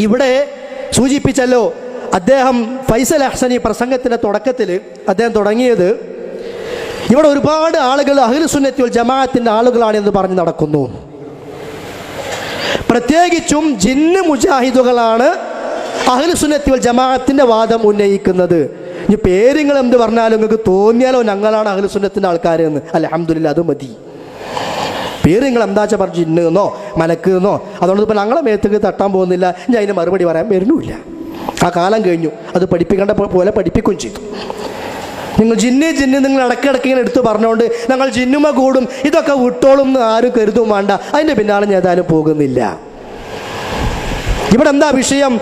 ഇവിടെ സൂചിപ്പിച്ചല്ലോ അദ്ദേഹം ഫൈസൽ അഹ്സനി പ്രസംഗത്തിന്റെ തുടക്കത്തിൽ അദ്ദേഹം തുടങ്ങിയത് ഇവിടെ ഒരുപാട് ആളുകൾ അഖിലുസുന്നത്തി ജമാഅത്തിന്റെ ആളുകളാണ് എന്ന് പറഞ്ഞ് നടക്കുന്നു. പ്രത്യേകിച്ചും ജിന്ന് മുജാഹിദുകളാണ് അഖിലുസുന്നത്തി വൽ ജമാഅത്തിന്റെ വാദം ഉന്നയിക്കുന്നത്. ഇനി പേരുങ്ങൾ എന്ത് പറഞ്ഞാലും നിങ്ങൾക്ക് തോന്നിയാലോ ഞങ്ങളാണ് അഖിലുസുന്നത്തിന്റെ ആൾക്കാരെന്ന്. അഹമ്മദില്ല അത് മതി. പേര് നിങ്ങൾ എന്താ വെച്ചാൽ പറഞ്ഞു ചിന്നുന്നോ മലക്കുന്നോ അതുകൊണ്ട് ഇപ്പം ഞങ്ങളെ മേത്തേക്ക് തട്ടാൻ പോകുന്നില്ല. ഞാൻ അതിന് മറുപടി പറയാൻ വരുന്നുമില്ല ആ കാലം കഴിഞ്ഞു. അത് പഠിപ്പിക്കേണ്ട പോലെ പഠിപ്പിക്കുകയും ചെയ്തു. നിങ്ങൾ ജിന്ന് ജിന്ന് നിങ്ങൾ ഇടയ്ക്കിടയ്ക്ക് ഇങ്ങനെ എടുത്ത് പറഞ്ഞുകൊണ്ട് ഞങ്ങൾ ജിന്നുമ കൂടും ഇതൊക്കെ വിട്ടോളും എന്ന് ആരും കരുതും വേണ്ട. അതിന്റെ പിന്നാലെ ഞാൻ ഏതായാലും പോകുന്നില്ല. ഇവിടെ എന്താ വിഷയം?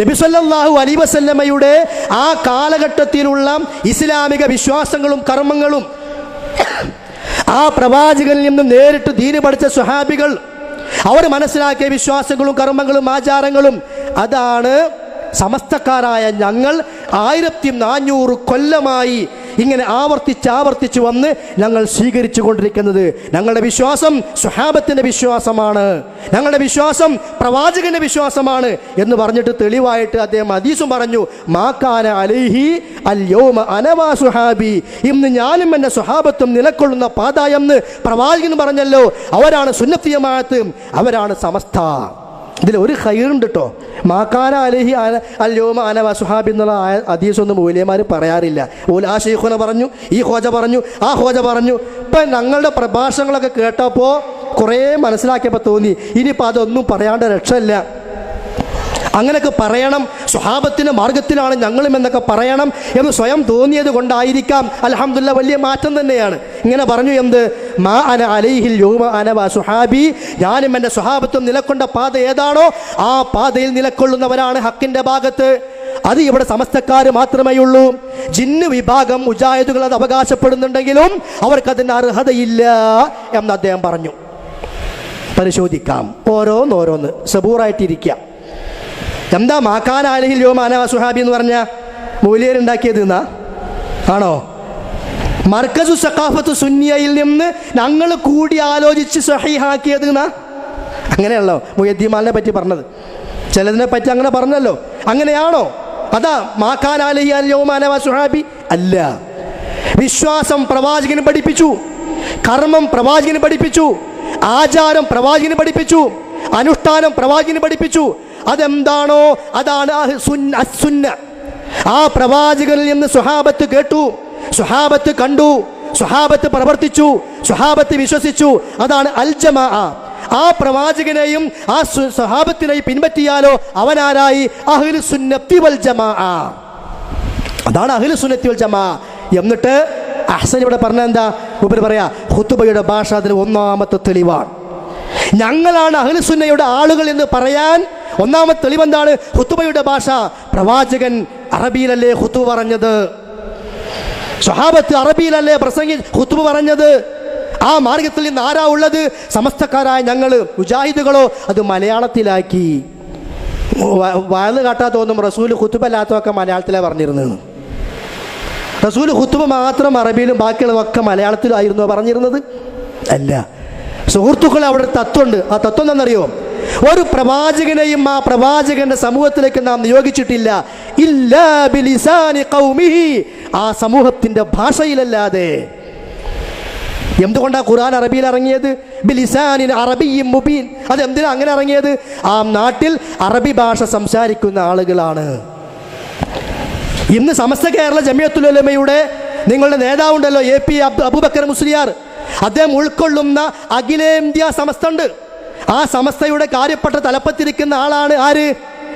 നബിസല്ലാഹു അലി വസല്ലമ്മയുടെ ആ കാലഘട്ടത്തിലുള്ള ഇസ്ലാമിക വിശ്വാസങ്ങളും കർമ്മങ്ങളും ആ പ്രവാചകനിൽ നിന്ന് നേരിട്ട് ദീന് പഠിച്ച സുഹാബികൾ അവർ മനസ്സിലാക്കിയ വിശ്വാസങ്ങളും കർമ്മങ്ങളും ആചാരങ്ങളും അതാണ് സമസ്തക്കാരായ ഞങ്ങൾ ആയിരത്തി നാനൂറ് കൊല്ലമായി ഇങ്ങനെ ആവർത്തിച്ച് ആവർത്തിച്ച് വന്ന് ഞങ്ങൾ സ്വീകരിച്ചു കൊണ്ടിരിക്കുന്നത് ഞങ്ങളുടെ വിശ്വാസം സുഹാബത്തിന്റെ വിശ്വാസമാണ്. ഞങ്ങളുടെ വിശ്വാസം പ്രവാചകന്റെ വിശ്വാസമാണ് എന്ന് പറഞ്ഞിട്ട് തെളിവായിട്ട് അദ്ദേഹം അദീസും പറഞ്ഞു മാക്കാന അലൈഹി അല്യോമ അനവാ സുഹാബി. ഇന്ന് ഞാനും എന്റെ സുഹാബത്തും നിലക്കൊള്ളുന്ന പാത എന്ന് പ്രവാചകൻ പറഞ്ഞല്ലോ. അവരാണ് സുന്നത്തിയമായത്തും അവരാണ് സമസ്ത. ഇതിൽ ഒരു ഹൈറുണ്ട് കേട്ടോ മാക്കാന അലഹി ആന അല്യോമ ആന വസുഹാബ് എന്നുള്ള ആ ഹദീസൊന്നും മൂല്യന്മാർ പറയാറില്ല. ഓൽ ആ ഷെയ്ഖുന പറഞ്ഞു ഈ ഹോജ പറഞ്ഞു ആ ഹോജ പറഞ്ഞു. ഇപ്പം ഞങ്ങളുടെ പ്രഭാഷണങ്ങളൊക്കെ കേട്ടപ്പോൾ കുറേ മനസ്സിലാക്കിയപ്പോൾ തോന്നി. ഇനിയിപ്പോൾ അതൊന്നും പറയാണ്ട് രക്ഷയില്ല. അങ്ങനെയൊക്കെ പറയണം. സ്വഹാബത്തിന്റെ മാർഗത്തിലാണ് ഞങ്ങളും എന്നൊക്കെ പറയണം എന്ന് സ്വയം തോന്നിയത് കൊണ്ടായിരിക്കാം. അലഹമുല്ല വലിയ മാറ്റം തന്നെയാണ്. ഇങ്ങനെ പറഞ്ഞു എന്ത്? മാ അന അലൈഹിൽ യോമ അനവ സുഹാബി. ഞാനും എന്റെ സുഹാബത്തും നിലക്കൊണ്ട പാത ഏതാണോ ആ പാതയിൽ നിലക്കൊള്ളുന്നവരാണ് ഹക്കിന്റെ ഭാഗത്ത്. അത് ഇവിടെ സമസ്തക്കാർ മാത്രമേ ഉള്ളൂ. ജിന്ന് വിഭാഗം മുജാഹിദുകൾ അത് അവകാശപ്പെടുന്നുണ്ടെങ്കിലും അവർക്കതിന് അർഹതയില്ല എന്ന് അദ്ദേഹം പറഞ്ഞു. പരിശോധിക്കാം. ഓരോന്നോരോന്ന് സബൂറായിട്ടിരിക്കാം. എന്താ മാക്കാൻ ആലഹിൽ യോ മാനവ സുഹാബി എന്ന് പറഞ്ഞ? മൂലിയരുണ്ടാക്കിയത് എന്നാ ആണോ? മർക്കസു സഖാഫത്ത് സുന്നിയയിൽ നിന്ന് ഞങ്ങൾ കൂടി ആലോചിച്ച് സഹിഹാക്കിയത് എന്നാ അങ്ങനെയാണല്ലോ മുയദ്ദിമാലിനെ പറ്റി പറഞ്ഞത്. ചിലതിനെ പറ്റി അങ്ങനെ പറഞ്ഞല്ലോ. അങ്ങനെയാണോ? അതാ മാഖാൻ ആലഹി അൽ യോ മാനവ സുഹാബി? അല്ല. വിശ്വാസം പ്രവാചകന് പഠിപ്പിച്ചു. കർമ്മം പ്രവാചകന് പഠിപ്പിച്ചു. ആചാരം പ്രവാചകന് പഠിപ്പിച്ചു. അനുഷ്ഠാനം പ്രവാചകന് പഠിപ്പിച്ചു. അതെന്താണോ? അതാണ്. ആ പ്രവാചകനിൽ നിന്ന് സുഹാബത്ത് കേട്ടു. സുഹാബത്ത് കണ്ടു സുഹാബത്ത് പ്രവർത്തിച്ചു സുഹാബത്ത് വിശ്വസിച്ചു. അതാണ് അൽജമാ. ആ പ്രവാചകനെയും ആ സുഹാബത്തിനെയും പിൻപറ്റിയാലോ അവനാരായി? അഹ്ലു സുന്നത്തി വൽ അതാണ് അഹിൽ സുന്നത്തി വൽ ജമാ. എന്നിട്ട് അഹ്സൻ ഇവിടെ പറഞ്ഞ എന്താ? ഉപരി പറയാ ഹുത്തുബയുടെ ഭാഷ അതിന് ഒന്നാമത്തെ തെളിവാണ്. ഞങ്ങളാണ് അഹ്ലുസുന്നയുടെ ആളുകൾ എന്ന് പറയാൻ ഒന്നാമത്തെ തെളിവെന്താണ്? ഹുത്തുബയുടെ ഭാഷ. പ്രവാചകൻ അറബിയിലല്ലേ ഹുത്തു പറഞ്ഞത്? സ്വഹാബത്ത് അറബിയിലല്ലേ പ്രസംഗി ഹുത്തുബ് പറഞ്ഞത്? ആ മാർഗത്തിൽ നിന്ന് ആരാ ഉള്ളത്? സമസ്തക്കാരായ ഞങ്ങൾ മുജാഹിദുകളോ അത് മലയാളത്തിലാക്കി. വയത് കാട്ടാ തോന്നും റസൂൽ ഹുത്തുബല്ലാത്തതൊക്കെ മലയാളത്തിലേ പറഞ്ഞിരുന്നത്. റസൂൽ ഹുത്തുബ് മാത്രം അറബിയിലും ബാക്കിയുള്ളതൊക്കെ മലയാളത്തിലായിരുന്നു പറഞ്ഞിരുന്നത്? അല്ല. സുഹൃത്തുക്കളെ അവിടെ തത്വമുണ്ട്. ആ തത്വം എന്താണെന്നറിയോ? ഒരു പ്രവാചകനെയും ആ പ്രവാചകന്റെ സമൂഹത്തിലേക്ക് നാം നിയോഗിച്ചിട്ടില്ല. ആ സമൂഹത്തിന്റെ ഭാഷയിലല്ലാതെ. എന്തുകൊണ്ടാണ് ഖുർആൻ അറബിയിൽ ഇറങ്ങിയത്? ബിലിസാനിൻ അറബിയും മുബീൻ. അത് എന്തിനാ അങ്ങനെ ഇറങ്ങിയത്? ആ നാട്ടിൽ അറബി ഭാഷ സംസാരിക്കുന്ന ആളുകളാണ്. ഇന്ന് സമസ്ത കേരള ജമിയത്തുലമയുടെ നിങ്ങളുടെ നേതാവുണ്ടല്ലോ എ പി അബൂബക്കർ മുസ്ലിയാർ. അദ്ദേഹം ഉൾക്കൊള്ളുന്ന അഖിലേന്ത്യാ സമസ്ത ഉണ്ട് ആ സമസ്തയുടെ കാര്യപ്പെട്ട തലപ്പത്തിരിക്കുന്ന ആളാണ് ആര്?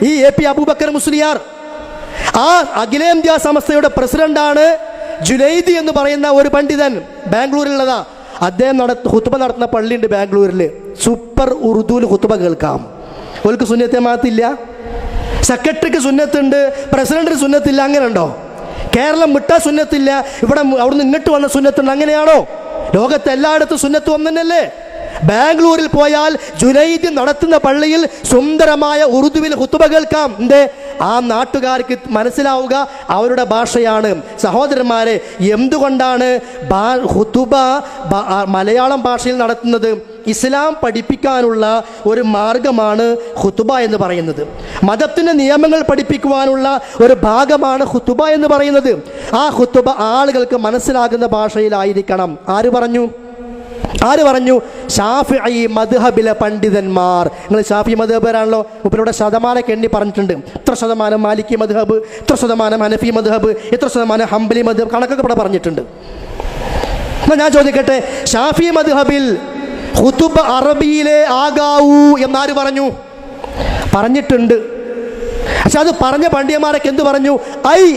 ഈ എ പി അബൂബക്കർ മുസ്ലിയാർ. ആ അഖിലേന്ത്യാ സമസ്തയുടെ പ്രസിഡന്റാണ് ജുലൈദി എന്ന് പറയുന്ന ഒരു പണ്ഡിതൻ ബാംഗ്ലൂരിലുള്ളതാ. അദ്ദേഹം നട ഹുത്തുബ നടത്തുന്ന പള്ളിയുണ്ട് ബാംഗ്ലൂരിൽ സൂപ്പർ ഉറുദുവിൽ ഹുത്തുബ കേൾക്കാം. ഓൽക്ക് സുന്നത്തെ മാത്തില്ല സെക്രട്ടറിക്ക് സുന്നത്തുണ്ട് പ്രസിഡന്റിന് സുന്നത്തില്ല അങ്ങനെ ഉണ്ടോ കേരളം വിട്ടാ സുന്നത്തില്ല ഇവിടെ അവിടുന്ന് ഇങ്ങോട്ട് വന്ന സുന്നത്തുണ്ട് അങ്ങനെയാണോ? ലോകത്ത് എല്ലായിടത്തും സുന്നത്ത് ഒന്നല്ലേ ബാംഗ്ലൂരിൽ പോയാൽ ജുനൈദ് നടത്തുന്ന പള്ളിയിൽ സുന്ദരമായ ഉറുദുവിൽ ഹുത്തുബ കേൾക്കാം. എന്തേ? ആ നാട്ടുകാർക്ക് മനസ്സിലാവുക അവരുടെ ഭാഷയാണ്. സഹോദരന്മാരെ എന്തുകൊണ്ടാണ് ഹുത്തുബ മലയാളം ഭാഷയിൽ നടത്തുന്നത്? ഇസ്ലാം പഠിപ്പിക്കാനുള്ള ഒരു മാർഗമാണ് ഹുത്തുബ എന്ന് പറയുന്നത്. മതത്തിന്റെ നിയമങ്ങൾ പഠിപ്പിക്കുവാനുള്ള ഒരു ഭാഗമാണ് ഹുത്തുബ എന്ന് പറയുന്നത്. ആ ഹുത്തുബ ആളുകൾക്ക് മനസ്സിലാകുന്ന ഭാഷയിലായിരിക്കണം. ആര് പറഞ്ഞു? ആര് പറഞ്ഞു? ഷാഫി മദ്ഹബിലെ പണ്ഡിതന്മാർ. നിങ്ങൾ ഷാഫി മദ്ഹബരാണല്ലോ ഉപ്പിലൂടെ ശതമാനമൊക്കെ എണ്ണി പറഞ്ഞിട്ടുണ്ട്. ഇത്ര ശതമാനം മാലിക്കി മദ്ഹബ് ഇത്ര ശതമാനം ഹനഫി മദ്ഹബ് ഇത്ര ശതമാനം ഹംബലി മദ്ഹബ് കണക്കൊക്കെ ഇവിടെ പറഞ്ഞിട്ടുണ്ട്. എന്നാ ഞാൻ ചോദിക്കട്ടെ ഷാഫി മദ്ഹബിൽ ഹുതുബ് അറബിയിലെ ആകാവൂ എന്നാര് പറഞ്ഞു? പറഞ്ഞിട്ടുണ്ട്. പക്ഷെ അത് പറഞ്ഞ പണ്ഡിയന്മാരൊക്കെ എന്ത് പറഞ്ഞു? ഐ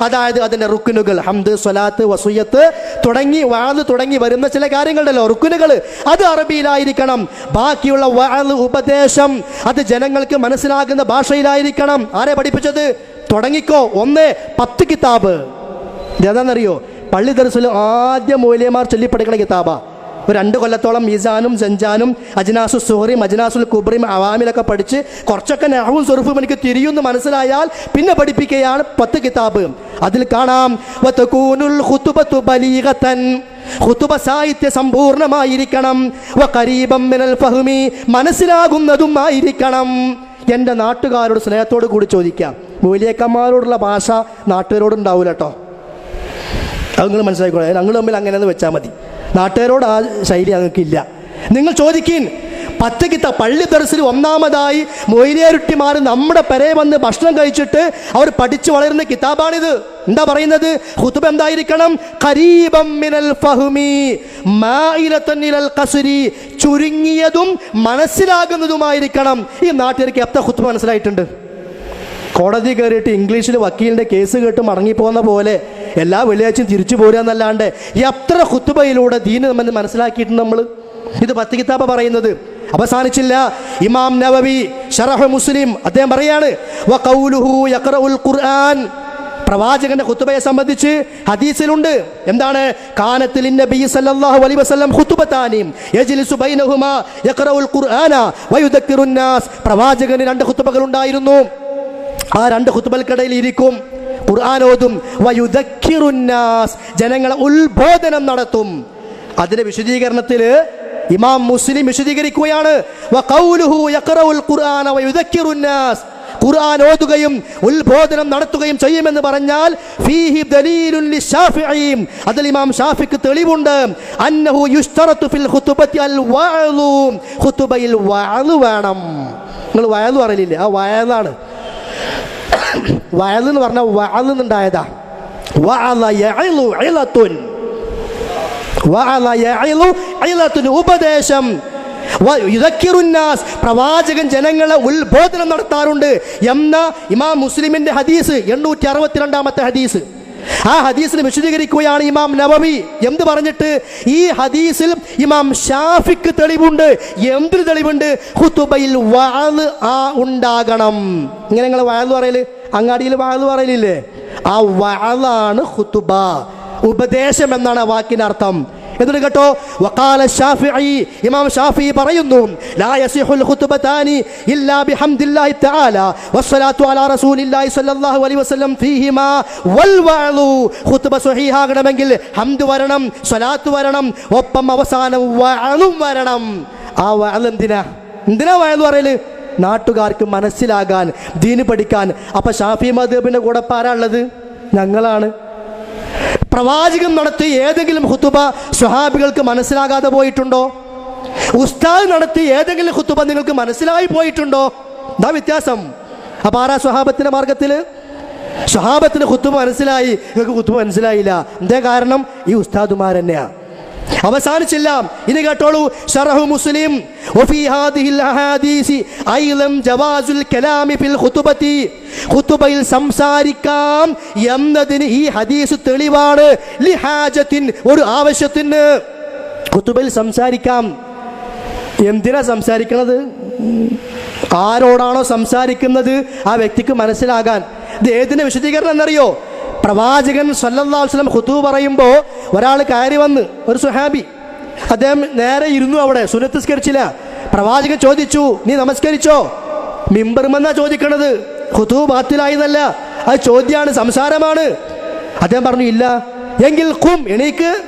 അതായത് അതിന്റെ റുക്കുനുകൾ ഹംദ് സ്വലാത്ത് വസുയത്ത് തുടങ്ങി വാത് തുടങ്ങി വരുന്ന ചില കാര്യങ്ങളുണ്ടല്ലോ റുക്കുനുകൾ അത് അറബിയിലായിരിക്കണം. ബാക്കിയുള്ള വാത് ഉപദേശം അത് ജനങ്ങൾക്ക് മനസ്സിലാകുന്ന ഭാഷയിലായിരിക്കണം. ആരെ പഠിപ്പിച്ചത്? തുടങ്ങിക്കോ. ഒന്ന് പത്ത് കിതാബ്. ഇതെന്താണെന്നറിയോ പള്ളി ദർസിൽ ആദ്യം മൂല്യമാർ ചൊല്ലിപ്പടിക്കണ കിതാബാ. ഒരു രണ്ട് കൊല്ലത്തോളം മീസാനും സഞ്ചാനും അജ്നാസു സുഹറിയും അജ്നാസുൽ കുബ്രിയും അവാമിലൊക്കെ പഠിച്ച് കുറച്ചൊക്കെ നെഹവും സ്വറുഫും എനിക്ക് തിരിയുന്ന് മനസ്സിലായാൽ പിന്നെ പഠിപ്പിക്കുകയാണ് പത്ത് കിതാബ്. അതിൽ കാണാം ഖുതുബ സാഹിത്യ സമ്പൂർണമായിരിക്കണം. ഫഹ്മി. മനസ്സിലാകുന്നതും ആയിരിക്കണം. എന്റെ നാട്ടുകാരോട് സ്നേഹത്തോട് കൂടി ചോദിക്കാം മൂലിയക്കന്മാരോടുള്ള ഭാഷ നാട്ടുകാരോട് ഉണ്ടാവില്ല കേട്ടോ. അത് നിങ്ങൾ മനസ്സിലാക്കിക്കോളെ. ഞങ്ങൾ തമ്മിൽ അങ്ങനെയെന്ന് വെച്ചാൽ മതി. നാട്ടുകാരോട് ആ ശൈലി ഞങ്ങൾക്കില്ല നിങ്ങൾ ചോദിക്കീൻ പത്തക്കിത്ത പള്ളി തെറസിൽ ഒന്നാമതായി മൊയിലിയാരുട്ടിമാർ നമ്മുടെ പെരെ വന്ന് ഭക്ഷണം കഴിച്ചിട്ട് അവർ പഠിച്ചു വളരുന്ന കിതാബാണിത്. എന്താ പറയുന്നത്? ഹുതുബ എന്തായിരിക്കണം? ഖരീബം മിനൽ ഫഹ്മി ഖസ്രി ചുരുങ്ങിയതും മനസ്സിലാകുന്നതുമായിരിക്കണം. ഈ നാട്ടുകാർക്ക് എത്ര ഹുത്തുബ മനസ്സിലായിട്ടുണ്ട്? കോടതി കയറിയിട്ട് ഇംഗ്ലീഷിൽ വക്കീലിന്റെ കേസ് കേട്ട് മടങ്ങിപ്പോകുന്ന പോലെ എല്ലാ വെള്ളിയാഴ്ചയും തിരിച്ചു പോരുക എന്നല്ലാണ്ട് എത്ര കുത്തുബയിലൂടെ ദീന് നമ്മൾ മനസ്സിലാക്കിയിട്ടുണ്ട് നമ്മൾ ഇത് പത്ത് കിതാബ പറയുന്നത്. അവസാനിച്ചില്ല. ഇമാം നവവി ഷറഹ് മുസ്ലിം അദ്ദേഹം പറയാണ് ഖുർആൻ. പ്രവാചകന്റെ കുത്തുബയെ സംബന്ധിച്ച് ഹദീസിലുണ്ട്. എന്താണ്? കാനത്തിൽ നബി സല്ലല്ലാഹു അലൈഹി വസല്ലം യജ്ലിസു യഖറഉൽ ഖുർആന പ്രവാചകന് രണ്ട് ഖുതുബകൾ ഉണ്ടായിരുന്നു. ആ രണ്ട് ഖുത്തുബൽക്കിടയിൽ ഇരിക്കും. ഖുർആാനോതും വയുദക്കിറുന്നാസ് ജനങ്ങളെ ഉത്ബോധനം നടത്തും. അതിന്റെ വിശദീകരണത്തിൽ ഇമാം മുസ്ലിം വിശദീകരിക്കുകയാണ്. ഖുർആൻ ഓതുകയും ഉത്ബോധനം നടത്തുകയും ചെയ്യുമെന്ന് പറഞ്ഞാൽ ഫീഹി ദലീലുൻ ലിശാഫിഈം അതിൽ ഇമാം ഷാഫിക്ക് തെളിവുണ്ട്. അന്നഹു യുസ്തറത്തു ഫിൽ ഖുതുബത്തി അൽ വഅലു. ഖുതുബയിൽ വഅലു വേണം. നിങ്ങൾ വയലു പറയില്ലേ ആ വയലാണ്. വയൽ എന്ന് പറഞ്ഞാൽ യഅലു ഇലത്തുൻ. ഉപദേശം. പ്രവാചകൻ ജനങ്ങളെ ഉത്ബോധനം നടത്താറുണ്ട്. എന്ന ഇമാം മുസ്ലിമിന്റെ ഹദീസ് എണ്ണൂറ്റി അറുപത്തിരണ്ടാമത്തെ ഹദീസ്. ആ ഹദീസിന് വിശദീകരിക്കുകയാണ് ഇമാം നവമി എന്ത് പറഞ്ഞിട്ട്? ഈ ഹദീസിൽ ഇമാം ഷാഫിക്ക് തെളിവുണ്ട് എന്ത് തെളിവുണ്ട്? ഹുത്തുബയിൽ വാൾ ആ ഉണ്ടാകണം. ഇങ്ങനെ നിങ്ങൾ വാഴ് പറയൽ? അങ്ങാടിയിൽ വാഴ് പറയലില്ലേ? ആ വാളാണ് ഹുത്തുബ ഉപദേശം എന്നാണ് ആ അർത്ഥം. എന്നിട്ട് കേട്ടോ? വഖാല ഷാഫിഈ ഇമാം ഷാഫി പറയുന്നു ലാ യസിഹുൽ ഖുതുബതാനി ഇല്ലാ ബിഹംദില്ലാഹി തആല വസ്സലാത്തു അലാ റസൂലില്ലാഹി സ്വല്ലല്ലാഹു അലൈഹി വസല്ലം ഫീഹിമാ വൽ വഅലു ഖുതുബ സ്വഹീഹാകണമെങ്കിൽ ഹംദ് വരണം സ്വലാത്ത് വരണം ഒപ്പം അവസാനം വഅലും വരണം. ആ വഅൽ എന്തിനാ? എന്തിനാ വഅൽ പറയൽ? നാട്ടുകാർക്ക് മനസ്സിലാകാൻ ദീന് പഠിക്കാൻ. അപ്പൊ ഷാഫി മദബിന്റെ കൂടെ പാരാ ഉള്ളത്? ഞങ്ങളാണ്. പ്രവാചകൻ നടത്തിയ ഏതെങ്കിലും ഹുത്തുബ സ്വഹാബികൾക്ക് മനസ്സിലാകാതെ പോയിട്ടുണ്ടോ? ഉസ്താദ് നടത്തിയ ഏതെങ്കിലും ഹുത്തുബ നിങ്ങൾക്ക് മനസ്സിലായി പോയിട്ടുണ്ടോ? എന്താ വ്യത്യാസം. അപ്പൊ ആരാ സ്വഹാബത്തിന്റെ മാർഗത്തിൽ സ്വഹാബത്തിന് ഹുത്തുബ മനസ്സിലായി നിങ്ങൾക്ക് ഹുത്തുബ മനസ്സിലായില്ല. എന്തേ കാരണം? ഈ ഉസ്താദുമാർ തന്നെയാ അവസാനിച്ചില്ല. ഇത് കേട്ടോളൂ. ഷറഹു മുസ്ലിം. ഖുതുബയിൽ സംസാരിക്കാം എന്നതിന് ഈ ഹദീസ് തെളിവാണ്. ലിഹാജത്തിൻ ഒരു ആവശ്യത്തിന്. ഖുതുബയിൽ സംസാരിക്കാം. എന്തിനാ സംസാരിക്കുന്നത് ആരോടാണോ സംസാരിക്കുന്നത്? ആ വ്യക്തിക്ക് മനസ്സിലാകാൻ. ഇത് ഏതിന്റെ വിശദീകരണം എന്നറിയോ? പ്രവാചകൻ സല്ലല്ലാഹു അലൈഹി വസല്ലം ഖുതൂബ് പറയുമ്പോൾ ഒരാൾ കയറി വന്ന് ഒരു സുഹാബി അദ്ദേഹം നേരെ ഇരുന്നു അവിടെ സുനത്തിസ്കരിച്ചില്ല പ്രവാചകൻ ചോദിച്ചു നീ നമസ്കരിച്ചോ? മിമ്പർമെന്നാ ചോദിക്കണത്. ഹുതു ബാത്തിലായതല്ല. അത് ചോദ്യമാണ് സംസാരമാണ്. അദ്ദേഹം പറഞ്ഞു ഇല്ല. എങ്കിൽ കും എണീക്ക്.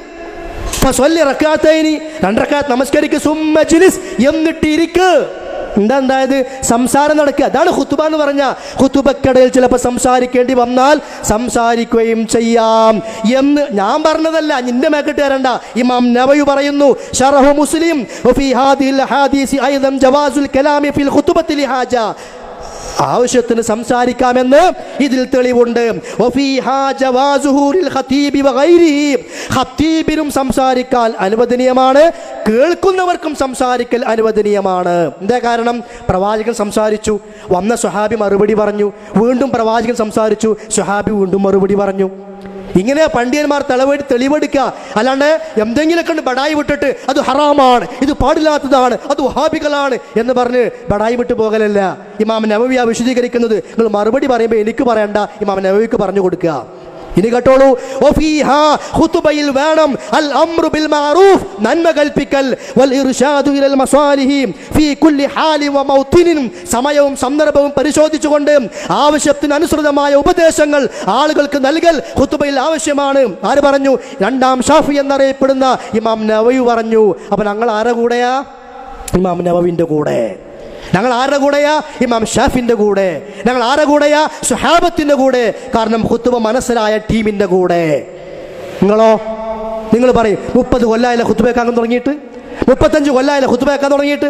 ഇറക്കാത്ത ഇനി രണ്ടിറക്കാത്ത നമസ്കരിക്ക്. സുമ്മ ജിലിസ്. എന്നിട്ട് ഇരിക്ക് എന്താ ഉണ്ടായത് സംസാരം നടക്കുക. അതാണ് ഹുത്തുബ എന്ന് പറഞ്ഞ. ഹുത്തുബക്കിടയിൽ ചിലപ്പോൾ സംസാരിക്കേണ്ടി വന്നാൽ സംസാരിക്കുകയും ചെയ്യാം എന്ന് ഞാൻ പറഞ്ഞതല്ല. നിന്റെ മേക്കിട്ട് തരണ്ട. ഇമാം നവയു പറയുന്നു ഷറഹു മുസ്ലിം ഫി ഹാദിൽ ഹാദീസി ഐദം ജവാസുൽ കലാമി ഫിൽ ഖുതുബത്തിൽ ഹാജ ആവശ്യത്തിന് സംസാരിക്കാമെന്ന് ഇതിൽ തെളിവുണ്ട്. ഹത്തീബിനും സംസാരിക്കാൻ അനുവദനീയമാണ്. കേൾക്കുന്നവർക്കും സംസാരിക്കൽ അനുവദനീയമാണ്. എന്താ കാരണം? പ്രവാചകൻ സംസാരിച്ചു. വന്ന സുഹാബി മറുപടി പറഞ്ഞു. വീണ്ടും പ്രവാചകൻ സംസാരിച്ചു. സുഹാബി വീണ്ടും മറുപടി പറഞ്ഞു. ഇങ്ങനെ പണ്ഡിതന്മാർ തെളിവെടി തെളിവെടുക്കുക. അല്ലാണ്ട് എന്തെങ്കിലും കണ്ട് ബടായി വിട്ടിട്ട് അത് ഹറാമാണ് ഇത് പാടില്ലാത്തതാണ് അത് വഹാബികളാണ് എന്ന് പറഞ്ഞ് ബടായി വിട്ടു പോകലല്ല. ഇമാം നവവിയ വിശദീകരിക്കുന്നത്. നിങ്ങൾ മറുപടി പറയുമ്പോൾ എനിക്ക് പറയണ്ട ഇമാം നവവിക്ക് പറഞ്ഞു കൊടുക്കുക. ഇനി കേട്ടോളൂ. ഖുതുബയിൽ വേണം അൽ അംറു ബിൽ മഅറൂഫ് നന്മ കൽപ്പിക്കൽ. വൽ ഇർഷാദു ഇലൽ മസാലിഹി. ഫീ കുല്ലി ഹാലി വ മൗതിനിൻ സമയവും സന്ദർഭവും പരിശോധിച്ചുകൊണ്ട് ആവശ്യത്തിനനുസൃതമായ ഉപദേശങ്ങൾ ആളുകൾക്ക് നൽകൽ ഖുതുബയിൽ ആവശ്യമാണ്. ആര് പറഞ്ഞു? രണ്ടാം ഷാഫി എന്നറിയപ്പെടുന്ന ഇമാം നവവി പറഞ്ഞു. അപ്പൊ ഞങ്ങൾ ആരുടെ കൂടെയാ? ഇമാം നവവിന്റെ കൂടെ. ഞങ്ങൾ ആരുടെ കൂടെയാ? ഇമാം ഷാഫിന്റെ കൂടെ. ഞങ്ങൾ ആരുടെ കൂടെയാ? സുഹാബത്തിന്റെ കൂടെ. കാരണം ഹുത്തുബ മനസ്സിലായ ടീമിന്റെ കൂടെ. നിങ്ങളോ? നിങ്ങൾ പറയും മുപ്പത് കൊല്ലായില്ല ഹുത്തുബേക്കാൻ തുടങ്ങിയിട്ട്? മുപ്പത്തഞ്ച് കൊല്ലായില്ല ഹുത്തുബേക്കാൻ തുടങ്ങിയിട്ട്?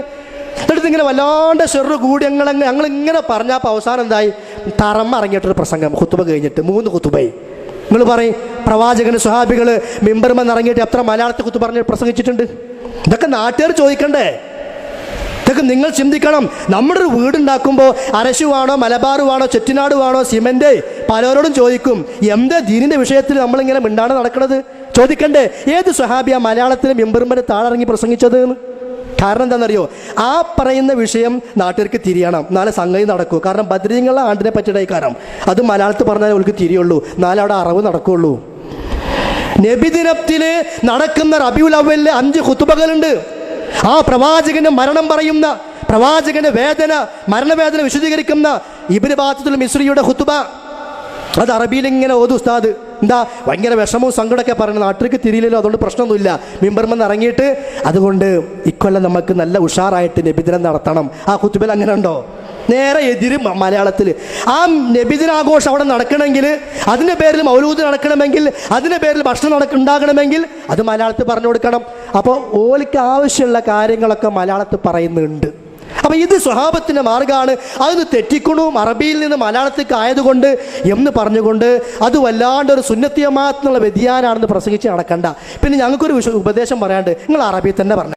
എന്നിട്ട് ഇങ്ങനെ വല്ലാണ്ട് ചെറു കൂടി ഞങ്ങൾ ഞങ്ങൾ ഇങ്ങനെ പറഞ്ഞപ്പോൾ അവസാനം എന്തായി? തറമ്മ ഇറങ്ങിയിട്ടൊരു പ്രസംഗം ഹുത്തുബ കഴിഞ്ഞിട്ട്. മൂന്ന് ഹുത്തുബൈ നിങ്ങൾ പറയും പ്രവാചകന് സുഹാബികൾ മെമ്പർമെന്ന് ഇറങ്ങിയിട്ട് എത്ര മലയാളത്തിൽ കുത്തു പറഞ്ഞ് പ്രസംഗിച്ചിട്ടുണ്ട്. ഇതൊക്കെ നാട്ടുകാർ ചോദിക്കണ്ടേ? ഇതൊക്കെ നിങ്ങൾ ചിന്തിക്കണം. നമ്മുടെ ഒരു വീടുണ്ടാക്കുമ്പോൾ അരശുവാണോ മലബാറുവാണോ ചെറ്റിനാടുവാണോ സിമന്റ്? പലരോടും ചോദിക്കും എന്താ ദീനിന്റെ വിഷയത്തിൽ നമ്മളിങ്ങനെ മിണ്ടാണ് നടക്കുന്നത് ചോദിക്കണ്ടേ ഏത് സ്വഹാബിയ മലയാളത്തിൽ മെമ്പർമാരെ താഴെറങ്ങി പ്രസംഗിച്ചത് എന്ന്? കാരണം എന്താണെന്നറിയോ? ആ പറയുന്ന വിഷയം നാട്ടുകാർക്ക് തിരിയണം. നാളെ സംഗതി നടക്കൂ. കാരണം ബദ്രീങ്ങളുടെ ആണ്ടിനെ പറ്റിയ കാരണം. അത് മലയാളത്തിൽ പറഞ്ഞാൽ അവൾക്ക് തിരിയുള്ളൂ. നാളെ അവിടെ അറിവ് നടക്കുകയുള്ളൂ നബിദിനത്തിൽ നടക്കുന്ന റബിയുൽ അവലിലെ അഞ്ച് കുത്തുബകളുണ്ട് ആ പ്രവാചകന് മരണം പറയുന്ന പ്രവാചകന് വേദന മരണവേദന വിശദീകരിക്കുന്ന ഇബിന് ബാത്തുൽ മിശ്രിയുടെ ഹുത്തുബ അത് അറബിയിൽ ഇങ്ങനെ ഓതു ഉസ്താദ്. എന്താ ഭയങ്കര വിഷമവും സങ്കടമൊക്കെ പറഞ്ഞു നാട്ടിലേക്ക് തിരിയില്ലല്ലോ അതുകൊണ്ട് പ്രശ്നമൊന്നുമില്ല. മിമ്പർമെന്ന് ഇറങ്ങിയിട്ട് അതുകൊണ്ട് ഇക്കൊല്ലം നമുക്ക് നല്ല ഉഷാറായിട്ട് നബിദിനം നടത്തണം. ആ കുത്തുബിൽ അങ്ങനെ ഉണ്ടോ? നേരെ എതിര് മലയാളത്തിൽ ആ നബിദിനാഘോഷം അവിടെ നടക്കണമെങ്കിൽ അതിന്റെ പേരിൽ മൗലൂദ് നടക്കണമെങ്കിൽ അതിന്റെ പേരിൽ ഭക്ഷണം നടക്ക ഉണ്ടാകണമെങ്കിൽ അത് മലയാളത്തിൽ പറഞ്ഞു കൊടുക്കണം. അപ്പോൾ ഓലിക്ക് ആവശ്യമുള്ള കാര്യങ്ങളൊക്കെ മലയാളത്തിൽ പറയുന്നുണ്ട്. അപ്പം ഇത് സ്വഭാവത്തിന്റെ മാർഗമാണ് അതൊന്ന് തെറ്റിക്കണു. അറബിയിൽ നിന്ന് മലയാളത്തേക്ക് ആയതുകൊണ്ട് എന്ന് പറഞ്ഞുകൊണ്ട് അത് വല്ലാണ്ട് ഒരു സുന്നത്തിയമാത്തുള്ള വ്യതിയാനാണെന്ന് പ്രസംഗിച്ച് നടക്കണ്ട. പിന്നെ ഞങ്ങൾക്കൊരു ഉപദേശം പറയാണ്ട് നിങ്ങൾ അറബിയിൽ തന്നെ പറഞ്ഞാൽ